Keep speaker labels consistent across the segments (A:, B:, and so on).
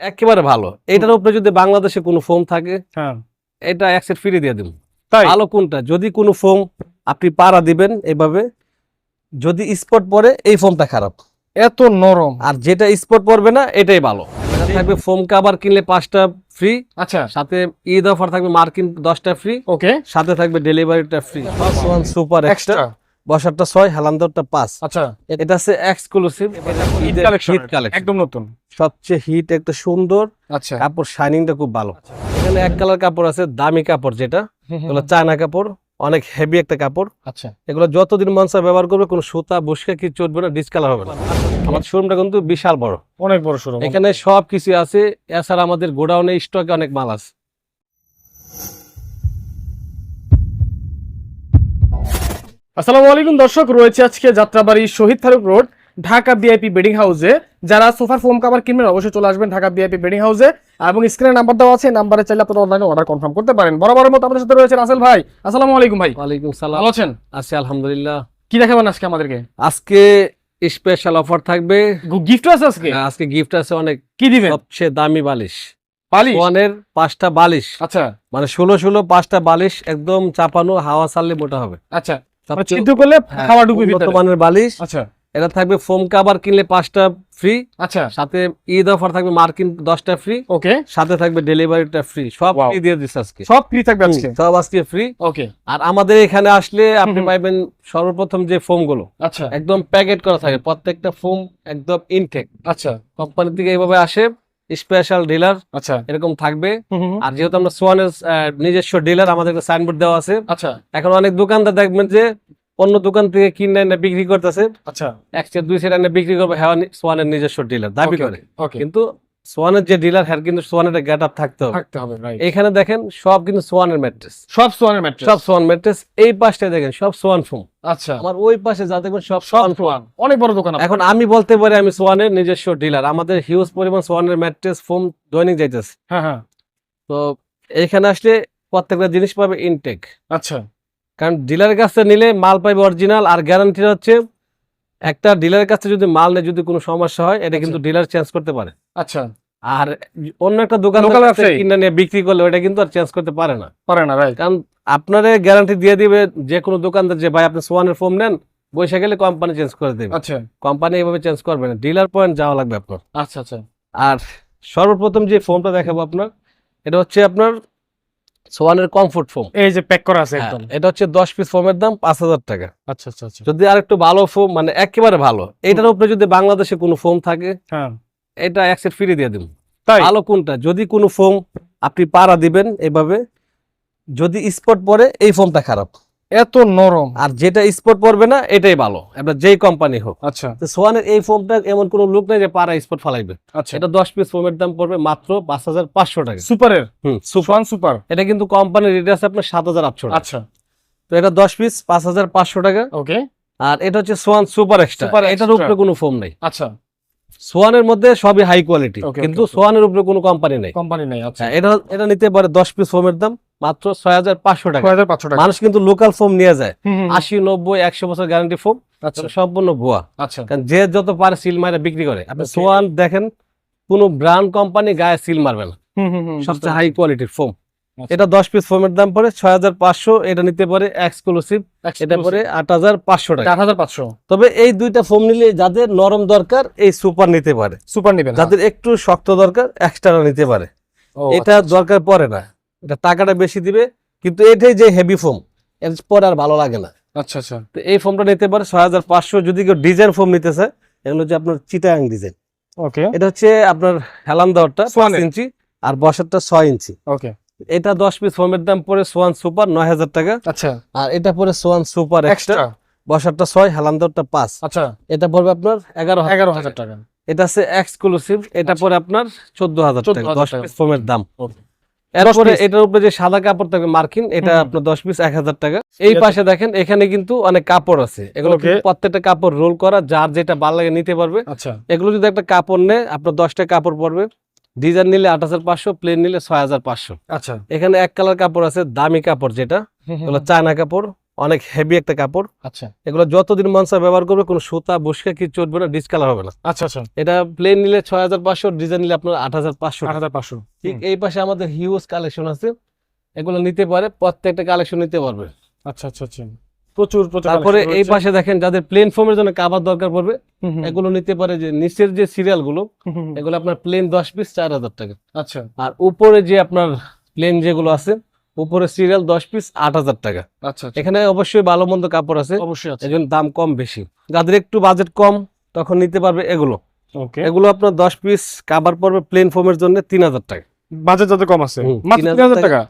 A: একেবারে ভালো। এটার উপরে যদি বাংলাদেশে কোনো ফোম থাকে
B: হ্যাঁ।
A: এটা এক সেট ফ্রি দিয়ে দিব।
B: তাই?
A: ভালো কোনটা? যদি কোনো ফোম আপনি পাড়া দিবেন এভাবে যদি স্পট পরে এই ফোমটা খারাপ।
B: এত নরম।
A: আর যেটা স্পট পড়বে না এটাই ভালো। থাকবে ফোম কাভার কিনলে পাঁচটা ফ্রি
B: আচ্ছা।
A: সাথে ঈদ অফার থাকবে মার্কিন দশটা ফ্রি
B: ওকে।
A: সাথে থাকবে ডেলিভারিটা ফ্রি সুপার এক্সট্রা বসারটা ছয় হেলান্দরটা পাঁচ।
B: আচ্ছা।
A: এটা হচ্ছে এক্সক্লুসিভ
B: হিট কালেকশন একদম নতুন।
A: সবচেয়ে হিট একটা সুন্দর
B: আচ্ছা।
A: কাপড় শাইনিংটা খুব ভালো। এখানে এক কালার কাপড় আছে দামি কাপড় যেটা। এগুলো চায়না কাপড় অনেক হেভি একটা কাপড়।
B: আচ্ছা।
A: এগুলো যতদিন মন চায় ব্যবহার করবে কোনো সুতা বসকা কি চটবে না ডিসকালার হবে না। আমার শোরুমটা কিন্তু বিশাল বড়।
B: অনেক বড় শোরুম
A: এখানে সব কিছু আছে। এছাড়া আমাদের গোডাউনে স্টকে অনেক মাল আছে।
B: আসসালামু আলাইকুম দর্শক রয়েছে আজকে Jatrabari Shahid Faruk road Dhaka B I P bedding হাউসে। যারা সোফার ফোম কাভার কিনবেন অবশ্যই চলে আসবেন ঢাকা বিআইপি বেডিং হাউসে। এবং স্ক্রিনে নাম্বার দেওয়া আছে নাম্বারে চাইলে আপনারা অনলাইনে অর্ডার কনফার্ম করতে পারেন। বরাবরের মতো আমাদের সাথে রয়েছে রাসেল ভাই। আসসালামু আলাইকুম ভাই।
A: ওয়ালাইকুম সালাম।
B: ভালো আছেন?
A: আছি আলহামদুলিল্লাহ।
B: কি দেখাবেন আজকে আমাদেরকে?
A: আজকে স্পেশাল অফার থাকবে।
B: গিফট আছে আজকে?
A: আজকে গিফট আছে অনেক।
B: কি দিবেন?
A: সবচেয়ে দামি বালিশ। ওয়ানের পাঁচটা বালিশ।
B: আচ্ছা।
A: মানে ষোলো ষোলো পাঁচটা বালিশ একদম চাপানো হাওয়া চাললে মোটা হবে।
B: আচ্ছা। সিদ্ধ করলে
A: হ্যাঁ,
B: খাওয়া
A: উন্নত
B: ভিতরে।
A: বালিশ।
B: আচ্ছা।
A: এটা থাকবে ফোম কাভার কিনলে পাঁচটা ফ্রি।
B: আচ্ছা।
A: সাথে ঈদ অফার থাকবে মার্কিন দশটা ফ্রি।
B: ওকে।
A: সাথে থাকবে ডেলিভারিটা ফ্রি। সব ফ্রি দিয়ে দিচ্ছে আজকে।
B: সব ফ্রি থাকবে আজকে?
A: সব আজকে ফ্রি।
B: ওকে।
A: আর আমাদের এখানে আসলে আপনি পাইবেন সর্বপ্রথম যে ফোমগুলো
B: আচ্ছা।
A: একদম প্যাকেট করা থাকে। প্রত্যেকটা ফোম একদম ইনটেক
B: আচ্ছা।
A: কোম্পানি থেকে এইভাবে আসে। স্পেশাল ডিলার
B: আচ্ছা।
A: এরকম থাকবে। আর যেহেতু আমরা সোয়ানের নিজস্ব ডিলার আমাদের সাইনবোর্ড দেওয়া আছে।
B: আচ্ছা।
A: এখন অনেক দোকানদার দেখবেন যে অন্য দোকান থেকে কিনে এনে বিক্রি করতেছে।
B: আচ্ছা।
A: এক সেট দুই সেট এনে বিক্রি করবে হ্যাঁ সোয়ানের নিজস্ব ডিলার দাবি করে।
B: ওকে
A: কিন্তু সোয়ানের যে ডিলার হ্যাঁ কিন্তু সোয়ানের গেট আপ থাকতে হবে।
B: থাকতে হবে রাইট
A: এখানে দেখেন সব কিন্তু সোয়ানের ম্যাট্রেস
B: সব সোয়ানের ম্যাট্রেস
A: সব সোয়ান ম্যাট্রেস এই পাশটায় দেখেন সব সোয়ান ফোম
B: আচ্ছা।
A: আমার ওই পাশে যা দেখবেন সব সোয়ান
B: সোয়ান। অনেক বড় দোকান
A: এখন আমি বলতে পারি আমি সোয়ানের নিজস্ব ডিলার আমাদের হিউজ পরিমাণ সোয়ানের ম্যাট্রেস ফোম দৈনিক যাইতেছে।
B: হ্যাঁ হ্যাঁ।
A: তো এখানে আসলে প্রত্যেকটা জিনিস পাবে ইনটেক
B: আচ্ছা।
A: কারণ ডিলারের কাছ থেকে নিলে মাল পাইবে অরিজিনাল আর গ্যারান্টি হচ্ছে একটা ডিলারের কাছে যদি মাল নেই যদি কোনো সমস্যা হয় এটা কিন্তু ডিলার চেঞ্জ করতে পারে।
B: আচ্ছা।
A: আর অন্য একটা দোকান কিনে নিয়ে বিক্রি করলে ওটা কিন্তু আর চেঞ্জ করতে পারে না।
B: পারে না রাইট
A: কারণ আপনার গ্যারান্টি দিয়ে দিবে যে কোনো দোকানদার যে ভাই আপনি সোয়ানের ফোম নেন গেলে কোম্পানি চেঞ্জ করে দেবে।
B: আচ্ছা।
A: কোম্পানি এইভাবে চেঞ্জ করবে না। ডিলার পয়েন্ট যাওয়া লাগবে আপনার।
B: আচ্ছা আচ্ছা।
A: আর সর্বপ্রথম যে ফোমটা দেখাবো আপনার এটা হচ্ছে আপনার সোয়ানের কমফোর্ট ফোম
B: এই যে প্যাক করা আছে একদম।
A: এটা হচ্ছে দশ পিস ফোমের দাম পাঁচ হাজার টাকা।
B: আচ্ছা আচ্ছা আচ্ছা।
A: যদি আর একটু ভালো ফোম মানে একেবারে ভালো এটার উপরে যদি বাংলাদেশে কোনো ফোম থাকে
B: হ্যাঁ।
A: এটা এক সেট ফ্রি দিয়ে দিব।
B: তাই?
A: ভালো কোনটা? যদি কোনো ফোম আপনি পাড়া দিবেন এভাবে যদি স্পট পরে এই ফোমটা খারাপ।
B: এত নরম।
A: আর যেটা স্পট পড়বে না এটাই ভালো। আপনার যেই কোম্পানি হোক।
B: আচ্ছা।
A: তো সোয়ানের এই ফোমটা এমন কোনো লুক নেই যে পাড়া স্পট ফালাইবে।
B: আচ্ছা।
A: এটা দশ পিস ফোমের দাম পড়বে মাত্র পাঁচ হাজার পাঁচশো টাকা।
B: সুপারের
A: হুম
B: সোয়ান সুপার
A: এটা কিন্তু কোম্পানির রেট আছে আপনার সাত হাজার আটশো
B: আচ্ছা।
A: তো এটা দশ পিস পাঁচ হাজার পাঁচশো টাকা।
B: ওকে
A: আর এটা হচ্ছে সোয়ান সুপার এক্সট্রা এটার। উপরে কোনো ফোম নেই।
B: আচ্ছা।
A: সোয়ানের মধ্যে সবই হাই কোয়ালিটি কিন্তু. সোয়ানের উপরে কোনো কোম্পানি নেই।
B: কোম্পানি নেই আচ্ছা।
A: হ্যাঁ, এটা এটা নিতে পারে দশ পিস ফোমের দাম মাত্র ছয় হাজার পাঁচশো টাকা। মানুষ কিন্তু লোকাল ফোম নিয়ে যায়। আশি নব্বই একশো বছর গ্যারান্টি ফোম
B: আচ্ছা।
A: সম্পূর্ণ ভুয়া।
B: আচ্ছা।
A: কারণ যে যত পারে সিল মারে বিক্রি করে। আপনি সোয়ান দেখেন কোনো ব্র্যান্ড কোম্পানি গায়ে সিল মারবে না। সবচেয়ে হাই কোয়ালিটির ফোম। এটা দশ পিস ফোমের দাম পড়ে ছয় হাজার পাঁচশো এটা নিতে পারে এক্সক্লুসিভ এটা পরে আট হাজার পাঁচশো টাকা।
B: আট হাজার পাঁচশো।
A: তবে এই দুইটা ফোম নিলে যাদের নরম দরকার এই সুপার নিতে পারে।
B: সুপার নিবেন
A: যাদের একটু শক্ত দরকার এক্সট্রা নিতে পারে। এটা দরকার পড়ে না। এটা টাকাটা বেশি দিবে কিন্তু এটাই যে হেভি ফোম এর পরে আর ভালো লাগে না।
B: আচ্ছা আচ্ছা।
A: তো এই ফোমটা নিতে পারে ছয় হাজার পাঁচশো যদি কেউ ডিজাইন ফোম নিতে চায় এগুলো হচ্ছে আপনার চিটাং ডিজাইন
B: ওকে
A: এটা হচ্ছে আপনার হেলান দেওয়ারটা পাঁচ ইঞ্চি আর বসারটা ছয় ইঞ্চি।
B: ওকে
A: এটা দশ পিস ফোমের দাম পড়ে সোয়ান সুপার নয় হাজার টাকা।
B: আচ্ছা।
A: আর এটা পরে সোয়ান সুপার এক্সট্রা বসারটা ছয় হেলান দেওয়ারটা পাঁচ।
B: আচ্ছা।
A: এটা পড়বে আপনার এগারো
B: এগারো হাজার টাকা।
A: এটা আছে এক্সক্লুসিভ এটা পরে আপনার চোদ্দ হাজার টাকা
B: 14,000
A: দশ পিস ফোমের দাম। এরপরে এটার উপরে যে সাদা কাপড় থাকবে মার্কিন এটা আপনার দশ পিস এক হাজার টাকা। এই পাশে দেখেন এখানে কিন্তু অনেক কাপড় আছে। এগুলো কিন্তু প্রত্যেকটা কাপড় রোল করা যার যেটা ভালো লাগে নিতে পারবে।
B: আচ্ছা।
A: এগুলো যদি একটা কাপড় নেয় আপনার দশটা কাপড় পড়বে। ডিজাইন নিলে আট হাজার পাঁচশো প্লেন নিলে ছয় হাজার পাঁচশো।
B: আচ্ছা।
A: এখানে এক কালার কাপড় আছে দামি কাপড় যেটা এগুলো চায়না কাপড় অনেক হেভি একটা কাপড়।
B: আচ্ছা।
A: এগুলো যতদিন মানুষ ব্যবহার করবে কোনো সুতা বসকা কিছু চটবে না ডিসকালার হবে না।
B: আচ্ছা আচ্ছা।
A: এটা প্লেন নিলে ছয় হাজার পাঁচশো ডিজাইন নিলে আপনার আট হাজার পাঁচশো।
B: আট হাজার পাঁচশো।
A: ঠিক এই পাশে আমাদের হিউজ কালেকশন আছে। এগুলো নিতে পারে প্রত্যেকটা কালেকশন নিতে পারবে।
B: আচ্ছা আচ্ছা আচ্ছা। প্রচুর প্রচুর
A: তারপরে এই পাশে দেখেন যাদের প্লেন ফর্মের জন্য কাবার দরকার পড়বে এগুলো নিতে পারে যে নিচের যে
B: সিরিয়ালগুলো।
A: এগুলো আপনার প্লেন দশ পিস চার হাজার টাকা।
B: আচ্ছা।
A: আর উপরে যে আপনার প্লেন যেগুলো আছে উপরে সিরিয়াল দশ পিস আট হাজার টাকা।
B: আচ্ছা আচ্ছা।
A: এখানে অবশ্যই ভালো মন্দ কাপড় আছে
B: অবশ্যই আছে।
A: দাম কম বেশি। যাদের একটু বাজেট কম তখন নিতে পারবে এগুলো।
B: ওকে
A: এগুলো আপনার দশ পিস কাবার পড়বে প্লেন ফর্মের জন্য তিন হাজার টাকা।
B: বাজেট যাতে কম আছে। মাত্র তিন হাজার টাকা।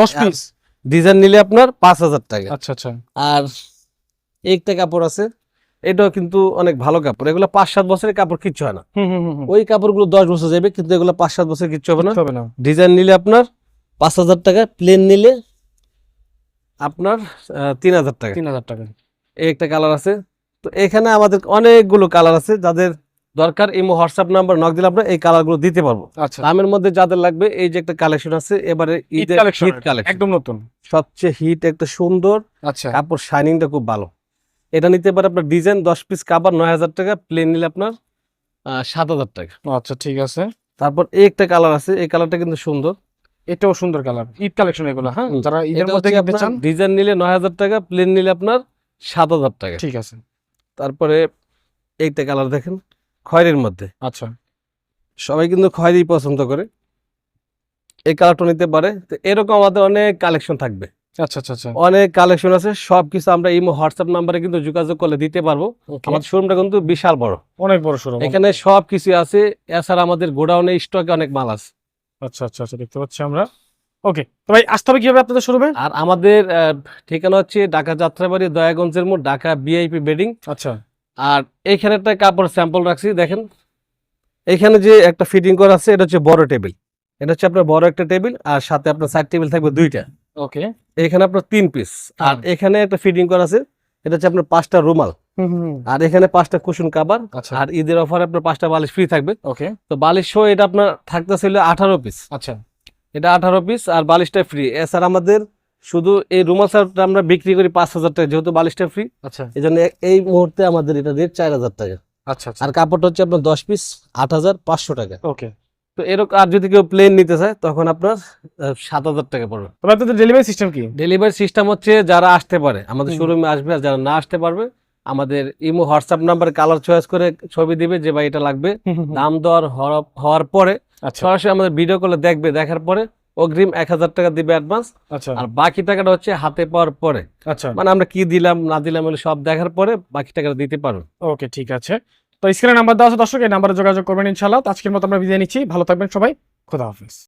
B: দশ পিস
A: ডিজাইন নিলে আপনার পাঁচ হাজার টাকা।
B: আচ্ছা আচ্ছা।
A: আর একটা কাপড় আছে এটাও কিন্তু অনেক ভালো কাপড়। এগুলো পাঁচ সাত বছরের কাপড় কিচ্ছু হয় না। ওই কাপড়গুলো দশ বছর যাবে কিন্তু এগুলো পাঁচ সাত বছর কিচ্ছু হবে না।
B: হবে না।
A: ডিজাইন নিলে আপনার পাঁচ হাজার টাকা প্লেন নিলে আপনার তিন হাজার টাকা।
B: তিন হাজার টাকা।
A: এই একটা কালার আছে। তো এখানে আমাদের অনেকগুলো কালার আছে যাদের দরকার ইমো হোয়াটসঅ্যাপ নাম্বার নক দিলে আমরা এই কালারগুলো দিতে পারব।
B: আচ্ছা।
A: দামের মধ্যে যাদের লাগবে এই যে একটা কালেকশন আছে এবারে ঈদের হিট কালেকশন
B: একদম নতুন।
A: সবচেয়ে হিট একটা সুন্দর
B: আচ্ছা।
A: কাপড় শাইনিংটা খুব ভালো। এটা নিতে পারে আপনার ডিজাইন দশ পিস কাপড় নয় হাজার টাকা প্লেন নিলে আপনার সাত হাজার টাকা।
B: আচ্ছা ঠিক আছে।
A: তারপর এই একটা কালার আছে এই কালারটা কিন্তু সুন্দর।
B: এটাও সুন্দর কালার ঈদ কালেকশন এগুলো হ্যাঁ? যারা ঈদের মধ্যে চান।
A: ডিজাইন নিলে নয় হাজার টাকা প্লেন নিলে আপনার সাত হাজার টাকা।
B: ঠিক আছে।
A: তারপরে এইটা কালার দেখেন। খয়েরির মধ্যে।
B: আচ্ছা।
A: সবাই কিন্তু খয়েরি পছন্দ করে। এই কালারটা নিতে পারে। তো এরকম আমাদের অনেক কালেকশন থাকবে।
B: আচ্ছা আচ্ছা আচ্ছা।
A: অনেক কালেকশন আছে। সবকিছু আমরা ইমো হোয়াটসঅ্যাপ নাম্বারে কিন্তু যোগাযোগ করলে দিতে পারব। আমাদের শোরুমটা কিন্তু বিশাল বড়।
B: অনেক বড় শোরুম।
A: এখানে সব কিছু আছে। এছাড়া আমাদের গোডাউনে স্টকে অনেক মাল আছে।
B: আচ্ছা আচ্ছা আচ্ছা দেখতে পাচ্ছি আমরা। ওকে তো ভাই আসতে হবে কীভাবে আপনাদের শোরুমে?
A: আর আমাদের ঠিকানা হচ্ছে ঢাকা যাত্রাবাড়ি দয়াগঞ্জের মোড় ঢাকা বিআইপি বেডিং।
B: আচ্ছা।
A: আর এইখানে একটা কাপড় স্যাম্পল রাখছি দেখেন। এখানে যে একটা ফিটিং করা আছে এটা হচ্ছে বড় টেবিল এটা হচ্ছে আপনার বড় একটা টেবিল আর সাথে আপনার সাইড টেবিল থাকবে দুইটা।
B: ওকে।
A: এখানে আপনার তিন পিস আর এখানে একটা ফিটিং করা আছে এটা হচ্ছে আপনার পাঁচটা রুমাল। আর এখানে পাঁচটা কুশন কাবার
B: আচ্ছা।
A: আর ঈদের অফারে আপনার পাঁচটা বালিশ ফ্রি থাকবে।
B: ওকে।
A: তো বালিশ সহ এটা আপনার থাকতেছিল আঠারো পিস
B: আচ্ছা।
A: এটা আঠারো পিস আর বালিশটা ফ্রি এছাড়া আমাদের শুধু এই রুমাল সার্টটা আমরা বিক্রি করি পাঁচ হাজার টাকা যেহেতু বালিশটা ফ্রি
B: আচ্ছা।
A: এই জন্য এই মুহূর্তে আমাদের এটা রেট চার হাজার টাকা।
B: আচ্ছা আচ্ছা।
A: আর কাপড়টা হচ্ছে আপনার দশ পিস আট হাজার পাঁচশো টাকা।
B: ওকে
A: তো এরকম আর যদি কেউ প্লেন নিতে চায় তখন আপনার সাত হাজার টাকা পড়বে।
B: তবে আপনাদের ডেলিভারি সিস্টেম কি?
A: ডেলিভারি সিস্টেম হচ্ছে যারা আসতে পারে আমাদের। শোরুমে আসবে আর যারা না আসতে পারবে আমাদের ইমো হোয়াটসঅ্যাপ নাম্বারে কালার চয়েস করে ছবি দিবে যে ভাই এটা লাগবে। দাম হওয়ার- হওয়ার পরে
B: আচ্ছা।
A: সরাসরি আমাদের ভিডিও কলে দেখবে দেখার পরে অগ্রিম এক হাজার টাকা দিবে অ্যাডভান্স
B: আচ্ছা।
A: আর বাকি টাকাটা হচ্ছে হাতে পাওয়ার পরে।
B: আচ্ছা।
A: মানে আমরা কি দিলাম না দিলাম সব দেখার পরে বাকি টাকাটা দিতে পারব।
B: ওকে ঠিক আছে। তো স্ক্রিনে নাম্বার দেওয়া আছে দর্শক এই নাম্বারে যোগাযোগ করবেন ইনশাআল্লাহ। তো আজকের মতো আমরা বিদায় নিচ্ছি। ভালো থাকবেন সবাই। খোদা হাফেজ।